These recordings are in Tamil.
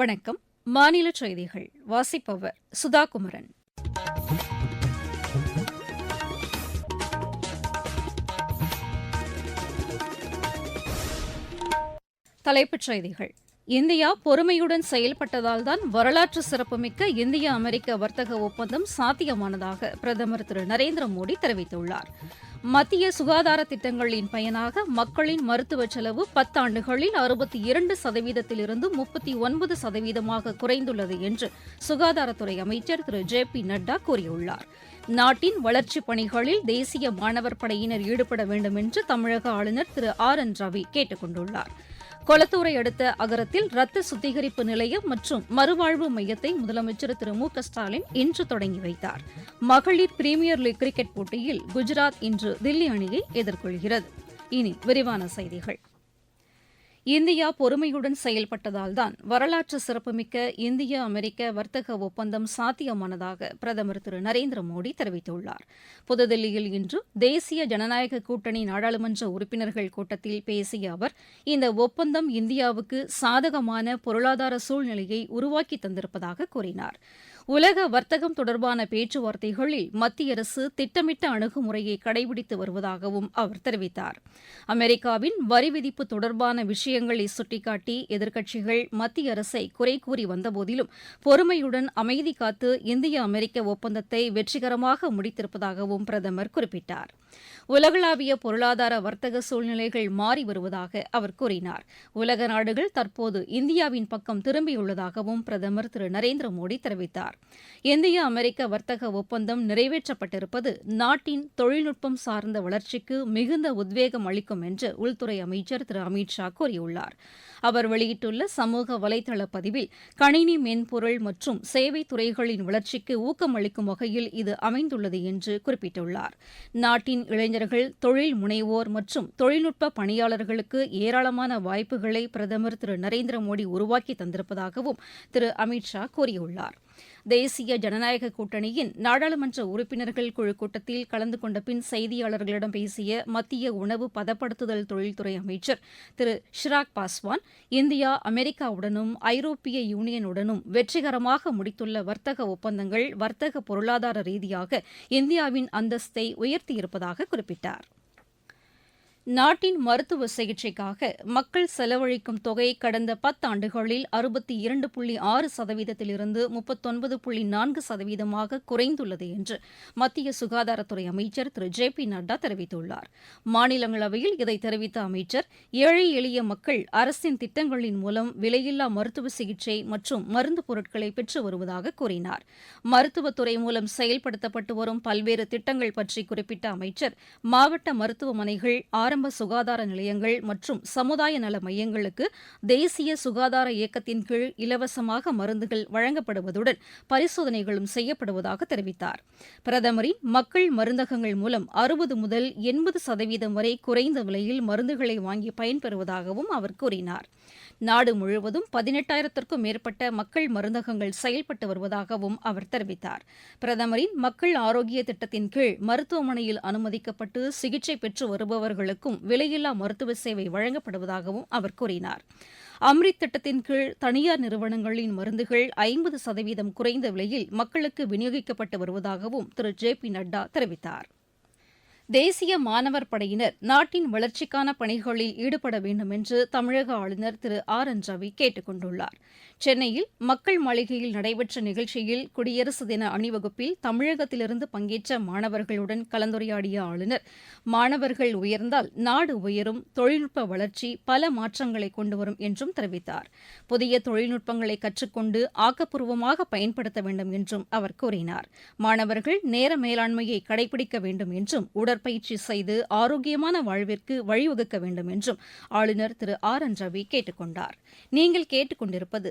வணக்கம். மாநில செய்திகள். வாசிப்பவர் சுதா குமரன் தலைப்புச் செய்திகள். இந்தியா பொறுமையுடன் செயல்பட்டதால்தான் வரலாற்று சிறப்புமிக்க இந்திய அமெரிக்க வர்த்தக ஒப்பந்தம் சாத்தியமானதாக பிரதமர் திரு நரேந்திர மோடி தெரிவித்துள்ளார். மத்திய சுகாதார திட்டங்களின் பயனாக மக்களின் மருத்துவ செலவு பத்தாண்டுகளில் அறுபத்தி இரண்டு சதவீதத்திலிருந்து முப்பத்தி ஒன்பது சதவீதமாக குறைந்துள்ளது என்று சுகாதாரத்துறை அமைச்சர் திரு. ஜே. பி. நட்டா கூறியுள்ளார். நாட்டின் வளர்ச்சிப் பணிகளில் தேசிய மாணவர் படையினர் ஈடுபட வேண்டும் என்று தமிழக ஆளுநர் திரு. ஆர். என். ரவி கேட்டுக் கொண்டுள்ளாா் கொளத்தூரை அடுத்த அகரத்தில் ரத்த சுத்திகரிப்பு நிலையம் மற்றும் மறுவாழ்வு மையத்தை முதலமைச்சர் திரு மு க ஸ்டாலின் இன்று தொடங்கி வைத்தார். மகளிர் பிரீமியர் லீக் கிரிக்கெட் போட்டியில் குஜராத் இன்று தில்லி அணியை எதிர்கொள்கிறது. இனி விரிவான செய்திகள். இந்தியா பொறுமையுடன் செயல்பட்டதால்தான் வரலாற்று சிறப்புமிக்க இந்திய அமெரிக்க வர்த்தக ஒப்பந்தம் சாத்தியமானதாக பிரதமர் திரு நரேந்திர மோடி தெரிவித்துள்ளார். புதுதில்லியில் இன்று தேசிய ஜனநாயக கூட்டணி நாடாளுமன்ற உறுப்பினர்கள் கூட்டத்தில் பேசிய அவர் இந்த ஒப்பந்தம் இந்தியாவுக்கு சாதகமான பொருளாதார சூழ்நிலையை உருவாக்கி தந்திருப்பதாக கூறினார். உலக வர்த்தகம் தொடர்பான பேச்சுவார்த்தைகளில் மத்திய அரசு திட்டமிட்ட அணுகுமுறையை கடைபிடித்து வருவதாகவும் அவர் தெரிவித்தார். அமெரிக்காவின் வரி விதிப்பு தொடர்பான விஷயங்களை சுட்டிக்காட்டி எதிர்க்கட்சிகள் மத்திய அரசை குறை கூறி வந்தபோதிலும் பொறுமையுடன் அமைதி காத்து இந்திய அமெரிக்க ஒப்பந்தத்தை வெற்றிகரமாக முடித்திருப்பதாகவும் பிரதமர் குறிப்பிட்டார். உலகளாவிய பொருளாதார வர்த்தக சூழ்நிலைகள் மாறி வருவதாக அவர் கூறினார். உலக நாடுகள் தற்போது இந்தியாவின் பக்கம் திரும்பியுள்ளதாகவும் பிரதமர் திரு நரேந்திர மோடி தெரிவித்தார். இந்திய அமெரிக்க வர்த்தக ஒப்பந்தம் நிறைவேற்றப்பட்டிருப்பது நாட்டின் தொழில்நுட்பம் சார்ந்த வளர்ச்சிக்கு மிகுந்த உத்வேகம் அளிக்கும் என்று உள்துறை அமைச்சர் திரு அமித் ஷா கூறியுள்ளார். அவர் வெளியிட்டுள்ள சமூக வலைதள பதிவில் கணினி மென்பொருள் மற்றும் சேவை துறைகளின் வளர்ச்சிக்கு ஊக்கம் அளிக்கும் வகையில் இது அமைந்துள்ளது என்று குறிப்பிட்டுள்ளார். நாட்டின் இளைஞர்கள் தொழில் முனைவோர் மற்றும் தொழில்நுட்ப பணியாளர்களுக்கு ஏராளமான வாய்ப்புகளை பிரதமர் திரு நரேந்திர மோடி உருவாக்கி தந்திருப்பதாகவும் திரு அமித் ஷா கூறியுள்ளார். தேசிய ஜனநாயக கூட்டணியின் நாடாளுமன்ற உறுப்பினர்கள் குழு கூட்டத்தில் கலந்து கொண்ட பின் செய்தியாளர்களிடம் பேசிய மத்திய உணவு பதப்படுத்துதல் தொழில்துறை அமைச்சர் திரு ஷிராக் பாஸ்வான் இந்தியா அமெரிக்காவுடனும் ஐரோப்பிய யூனியனுடனும் வெற்றிகரமாக முடித்துள்ள வர்த்தக ஒப்பந்தங்கள் வர்த்தக பொருளாதார ரீதியாக இந்தியாவின் அந்தஸ்தை உயர்த்தியிருப்பதாக குறிப்பிட்டார். நாட்டின் மருத்துவ சிகிச்சைக்காக மக்கள் செலவழிக்கும் தொகை கடந்த பத்தாண்டுகளில் அறுபத்தி இரண்டு புள்ளி ஆறு சதவீதத்திலிருந்து முப்பத்தொன்பது புள்ளி நான்கு சதவீதமாக குறைந்துள்ளது என்று மத்திய சுகாதாரத்துறை அமைச்சர் திரு. ஜே. பி. நட்டா தெரிவித்துள்ளார். மாநிலங்களவையில் இதை தெரிவித்த அமைச்சர் ஏழை எளிய மக்கள் அரசின் திட்டங்களின் மூலம் விலையில்லா மருத்துவ சிகிச்சை மற்றும் மருந்து பொருட்களை பெற்று வருவதாக கூறினார். மருத்துவத்துறை மூலம் செயல்படுத்தப்பட்டு வரும் பல்வேறு திட்டங்கள் பற்றி குறிப்பிட்ட அமைச்சர் மாவட்ட மருத்துவமனைகள் ஆரம்ப சுகாதார நிலையங்கள் மற்றும் சமுதாய நல மையங்களுக்கு தேசிய சுகாதார இயக்கத்தின் கீழ் இலவசமாக மருந்துகள் வழங்கப்படுவதுடன் பரிசோதனைகளும் செய்யப்படுவதாக தெரிவித்தார். பிரதமரின் மக்கள் மருந்தகங்கள் மூலம் அறுபது முதல் எண்பது சதவீதம் வரை குறைந்த விலையில் மருந்துகளை வாங்கி பயன்பெறுவதாகவும் அவர் கூறினார். நாடு முழுவதும் பதினெட்டாயிரத்திற்கும் மேற்பட்ட மக்கள் மருந்தகங்கள் செயல்பட்டு வருவதாகவும் அவர் தெரிவித்தார். பிரதமரின் மக்கள் ஆரோக்கிய திட்டத்தின் கீழ் மருத்துவமனையில் அனுமதிக்கப்பட்டு சிகிச்சை பெற்று வருபவர்களுக்கும் விலையில்லா மருத்துவ சேவை வழங்கப்படுவதாகவும் அவர் கூறினார். அம்ரித் திட்டத்தின் கீழ் தனியார் நிறுவனங்களின் மருந்துகள் ஐம்பது சதவீதம் குறைந்த விலையில் மக்களுக்கு விநியோகிக்கப்பட்டு வருவதாகவும் திரு ஜே பி நட்டா தெரிவித்தார். தேசிய மாணவர் படையினர் நாட்டின் வளர்ச்சிக்கான பணிகளில் ஈடுபட வேண்டும் என்று தமிழக ஆளுநர் திரு ஆர் என் ரவி கேட்டுக் கொண்டுள்ளாா் சென்னையில் மக்கள் மாளிகையில் நடைபெற்ற நிகழ்ச்சியில் குடியரசு தின அணிவகுப்பில் தமிழகத்திலிருந்து பங்கேற்ற மாணவர்களுடன் கலந்துரையாடிய ஆளுநர். மாணவர்கள் உயர்ந்தால் நாடு உயரும் தொழில்நுட்ப வளர்ச்சி பல மாற்றங்களை கொண்டுவரும் என்றும் தெரிவித்தார். புதிய தொழில்நுட்பங்களை கற்றுக்கொண்டு ஆக்கப்பூர்வமாக பயன்படுத்த வேண்டும் என்றும் அவர் கூறினார். மாணவர்கள் நேர மேலாண்மையை கடைபிடிக்க வேண்டும் என்றும் உடற்பயிற்சி செய்து ஆரோக்கியமான வாழ்விற்கு வழிவகுக்க வேண்டும் என்றும் ஆளுநர் திரு ஆர் என் ரவி கேட்டுக் கொண்டார் நீங்கள் கேட்டுக்கொண்டிருப்பது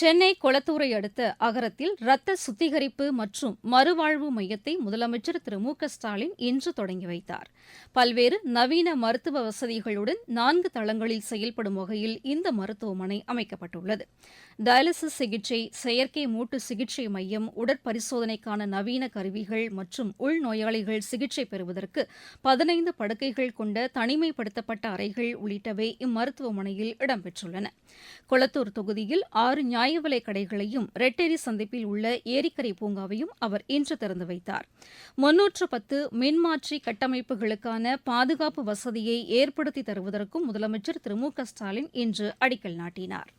சென்னை கொளத்தூரை அடுத்த அகரத்தில் ரத்த சுத்திகரிப்பு மற்றும் மறுவாழ்வு மையத்தை முதலமைச்சர் திரு மு க ஸ்டாலின் இன்று தொடங்கி வைத்தார். பல்வேறு நவீன மருத்துவ வசதிகளுடன் நான்கு தளங்களில் செயல்படும் வகையில் இந்த மருத்துவமனை அமைக்கப்பட்டுள்ளது. டயாலிசிஸ் சிகிச்சை செயற்கை மூட்டு சிகிச்சை மையம் உடற்பரிசோதனைக்கான நவீன கருவிகள் மற்றும் உள்நோயாளிகள் சிகிச்சை பெறுவதற்கு பதினைந்து படுக்கைகள் கொண்ட தனிமைப்படுத்தப்பட்ட அறைகள் உள்ளிட்டவை இம்மருத்துவமனையில் இடம்பெற்றுள்ளன. கொளத்தூர் தொகுதியில் ஆறு நியாயவிலைக் கடைகளையும் ரெட்டேரி சந்திப்பில் உள்ள ஏரிக்கரை பூங்காவையும் அவர் இன்று திறந்து வைத்தார். முன்னூற்று பத்து மின்மாற்றி கட்டமைப்புகளுக்கான பாதுகாப்பு வசதியை ஏற்படுத்தி தருவதற்கும் முதலமைச்சர் திரு மு க ஸ்டாலின் இன்று அடிக்கல் நாட்டினார்.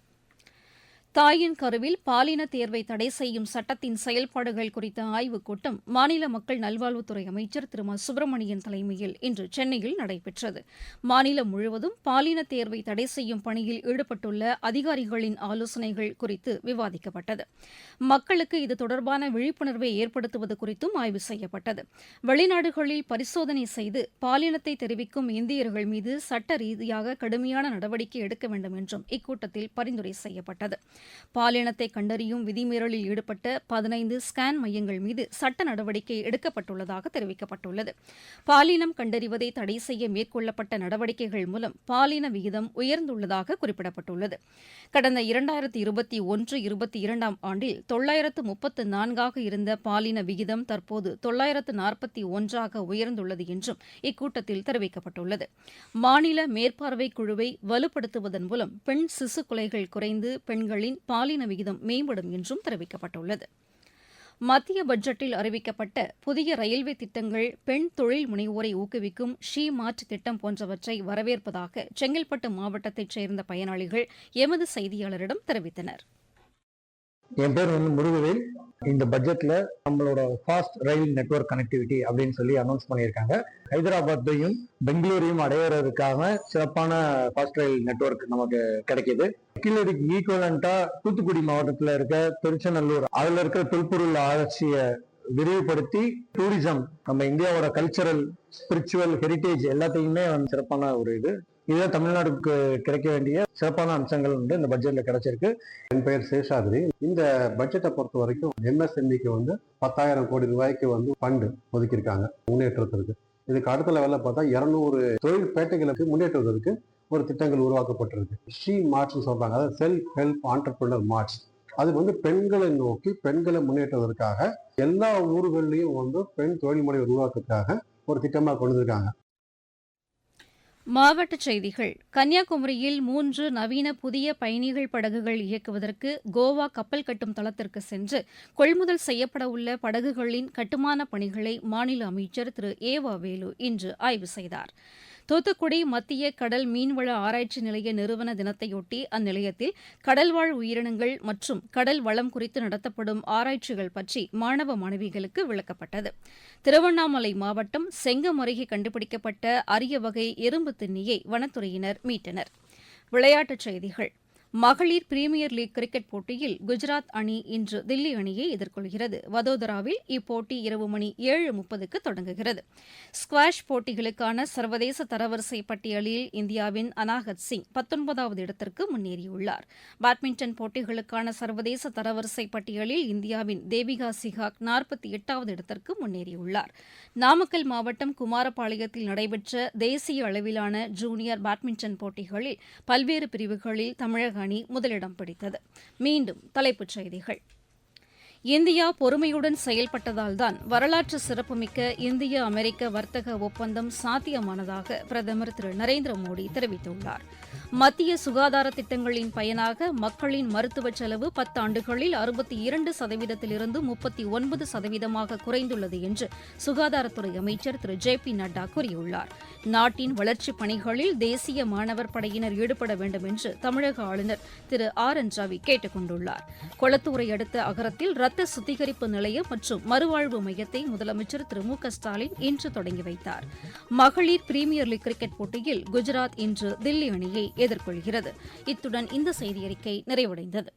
தாயின் கருவில் பாலின தேர்வை தடை செய்யும் சட்டத்தின் செயல்பாடுகள் குறித்த ஆய்வுக் கூட்டம் மாநில மக்கள் நல்வாழ்வுத்துறை அமைச்சர் திரு சுப்பிரமணியன் தலைமையில் இன்று சென்னையில் நடைபெற்றது. மாநிலம் முழுவதும் பாலின தேர்வை தடை செய்யும் பணியில் ஈடுபட்டுள்ள அதிகாரிகளின் ஆலோசனைகள் குறித்து விவாதிக்கப்பட்டது. மக்களுக்கு இது தொடர்பான விழிப்புணர்வை ஏற்படுத்துவது குறித்தும் ஆய்வு செய்யப்பட்டது. வெளிநாடுகளில் பரிசோதனை செய்து பாலினத்தை தெரிவிக்கும் இந்தியர்கள் மீது சட்ட ரீதியாக கடுமையான நடவடிக்கை எடுக்க வேண்டும் என்றும் இக்கூட்டத்தில் பரிந்துரை செய்யப்பட்டது. பாலினத்தை கண்டறியும் விதிமீறலில் ஈடுபட்ட பதினைந்து ஸ்கேன் மையங்கள் மீது சட்ட நடவடிக்கை எடுக்கப்பட்டுள்ளதாக தெரிவிக்கப்பட்டுள்ளது. பாலினம் கண்டறிவதை தடை செய்ய மேற்கொள்ளப்பட்ட நடவடிக்கைகள் மூலம் பாலின விகிதம் உயர்ந்துள்ளதாக குறிப்பிடப்பட்டுள்ளது. கடந்த இரண்டாயிரத்தி இருபத்தி ஒன்று இருபத்தி இரண்டாம் ஆண்டில் தொள்ளாயிரத்து முப்பத்து நான்காக இருந்த பாலின விகிதம் தற்போது தொள்ளாயிரத்து நாற்பத்தி ஒன்றாக உயர்ந்துள்ளது என்றும் இக்கூட்டத்தில் தெரிவிக்கப்பட்டுள்ளது. மாநில மேற்பார்வை குழுவை வலுப்படுத்துவதன் மூலம் பெண் சிசு கொலைகள் குறைந்து பெண்களின் பாலின விகிதம் மேம்படும் என்றும் தெரிவிக்கப்பட்டுள்ளது. மத்திய பட்ஜெட்டில் அறிவிக்கப்பட்ட புதிய ரயில்வே திட்டங்கள் பெண் தொழில் முனைவோரை ஊக்குவிக்கும் ஷீ மார்ட் திட்டம் போன்றவற்றை வரவேற்பதாக செங்கல்பட்டு மாவட்டத்தைச் சேர்ந்த பயனாளிகள் எமது செய்தியாளரிடம் தெரிவித்தனர். என் பேர் வந்து முருகவேல். இந்த பட்ஜெட்ல நம்மளோட ஃபாஸ்ட் ரயில் நெட்வொர்க் கனெக்டிவிட்டி அப்படின்னு சொல்லி அனௌன்ஸ் பண்ணியிருக்காங்க. ஹைதராபாத்தையும் பெங்களூரையும் அடையிறதுக்காக சிறப்பான ஃபாஸ்ட் ரயில் நெட்வொர்க் நமக்கு கிடைக்கிது. கீழடிக்கு ஈக்குவலண்டா தூத்துக்குடி மாவட்டத்துல இருக்க திருச்செநல்லூர் அதுல இருக்கிற தொல்பொருள் ஆராய்ச்சியை விரிவுபடுத்தி டூரிசம் நம்ம இந்தியாவோட கல்ச்சரல் ஸ்பிரிச்சுவல் ஹெரிட்டேஜ் எல்லாத்தையுமே சிறப்பான ஒரு இது இதுதான் தமிழ்நாடுக்கு கிடைக்க வேண்டிய சிறப்பான அம்சங்கள் வந்து இந்த பட்ஜெட்ல கிடைச்சிருக்கு. என் பெயர் சேஷாதிரி. இந்த பட்ஜெட்டை பொறுத்த வரைக்கும் எம்எஸ்எம்இக்கு வந்து பத்தாயிரம் கோடி ரூபாய்க்கு வந்து ஃபண்டு ஒதுக்கியிருக்காங்க. முன்னேற்றத்திற்கு. இதுக்கு அடுத்த லெவலில் பார்த்தா இரநூறு தொழில் பேட்டைகளுக்கு முன்னேற்றுவதற்கு ஒரு திட்டங்கள் உருவாக்கப்பட்டிருக்கு. ஷீ மார்ட்ஸ்னு சொல்றாங்க. அதாவது செல்ஃப் ஹெல்ப் ஆண்டர்பிரினர் மார்ட்ஸ் அது வந்து பெண்களை நோக்கி பெண்களை முன்னேற்றுவதற்காக எல்லா ஊர்கள்லையும் வந்து பெண் தொழில் முறை உருவாக்குறதுக்காக ஒரு திட்டமாக கொண்டு வந்திருக்காங்க. மாவட்டச் செய்திகள். கன்னியாகுமரியில் மூன்று நவீன புதிய பயணிகள் படகுகள் இயக்குவதற்கு கோவா கப்பல் கட்டும் தளத்திற்கு சென்று கொள்முதல் செய்யப்படவுள்ள படகுகளின் கட்டுமான பணிகளை மாநில அமைச்சர் திரு ஏவா வேலு இன்று ஆய்வு செய்தார். தூத்துக்குடி மத்திய கடல் மீன்வள ஆராய்ச்சி நிலைய நிறுவன தினத்தையொட்டி அந்நிலையத்தில் கடல்வாழ் உயிரினங்கள் மற்றும் கடல் வளம் குறித்து நடத்தப்படும் ஆராய்ச்சிகள் பற்றி மாணவ மாணவிகளுக்கு விளக்கப்பட்டது. திருவண்ணாமலை மாவட்டம் செங்கம் அருகே கண்டுபிடிக்கப்பட்ட அரிய வகை எறும்பு திண்ணியை வனத்துறையினர் மீட்டனர். விளையாட்டுச் செய்திகள். மகளிர் பிரீமியர் லீக் கிரிக்கெட் போட்டியில் குஜராத் அணி இன்று தில்லி அணியை எதிர்கொள்கிறது. வதோதராவில் இப்போட்டி இரவு மணி ஏழு முப்பதுக்கு தொடங்குகிறது. ஸ்குவாஷ் போட்டிகளுக்கான சர்வதேச தரவரிசை பட்டியலில் இந்தியாவின் அனாகத் சிங் பத்தொன்பதாவது இடத்திற்கு முன்னேறியுள்ளார். பேட்மிண்டன் போட்டிகளுக்கான சர்வதேச தரவரிசை பட்டியலில் இந்தியாவின் தேவிகா சிகாக் நாற்பத்தி எட்டாவது இடத்திற்கு முன்னேறியுள்ளார். நாமக்கல் மாவட்டம் குமாரபாளையத்தில் நடைபெற்ற தேசிய அளவிலான ஜூனியர் பேட்மிண்டன் போட்டிகளில் பல்வேறு பிரிவுகளில் தமிழக அணி முதலிடம் பிடித்தது. மீண்டும் தலைப்புச் செய்திகள். இந்தியா பொறுமையுடன் செயல்பட்டதால்தான் வரலாற்று சிறப்புமிக்க இந்திய அமெரிக்க வர்த்தக ஒப்பந்தம் சாத்தியமானதாக பிரதமர் திரு நரேந்திர மோடி தெரிவித்துள்ளார். மத்திய சுகாதார திட்டங்களின் பயனாக மக்களின் மருத்துவ செலவு பத்தாண்டுகளில் அறுபத்தி இரண்டு சதவீதத்திலிருந்து முப்பத்தி ஒன்பது சதவீதமாக குறைந்துள்ளது என்று சுகாதாரத்துறை அமைச்சர் திரு. ஜே. பி. நட்டா கூறியுள்ளார். நாட்டின் வளர்ச்சிப் பணிகளில் தேசிய மாணவர் படையினர் ஈடுபட வேண்டும் என்று தமிழக ஆளுநர் திரு. ஆர். என். ரவி கேட்டுக் கொண்டுள்ளார். கொளத்தூரை அடுத்த அகரத்தில் ரத்த சுத்திகரிப்பு நிலையம் மற்றும் மறுவாழ்வு மையத்தை முதலமைச்சர் திரு. மு. க. ஸ்டாலின் இன்று தொடங்கி வைத்தார். மகளிர் பிரீமியர் லீக் கிரிக்கெட் போட்டியில் குஜராத் இன்று தில்லி அணியை எதிர்கொள்கிறது. இத்துடன் இந்த செய்தியறிக்கை நிறைவடைந்தது.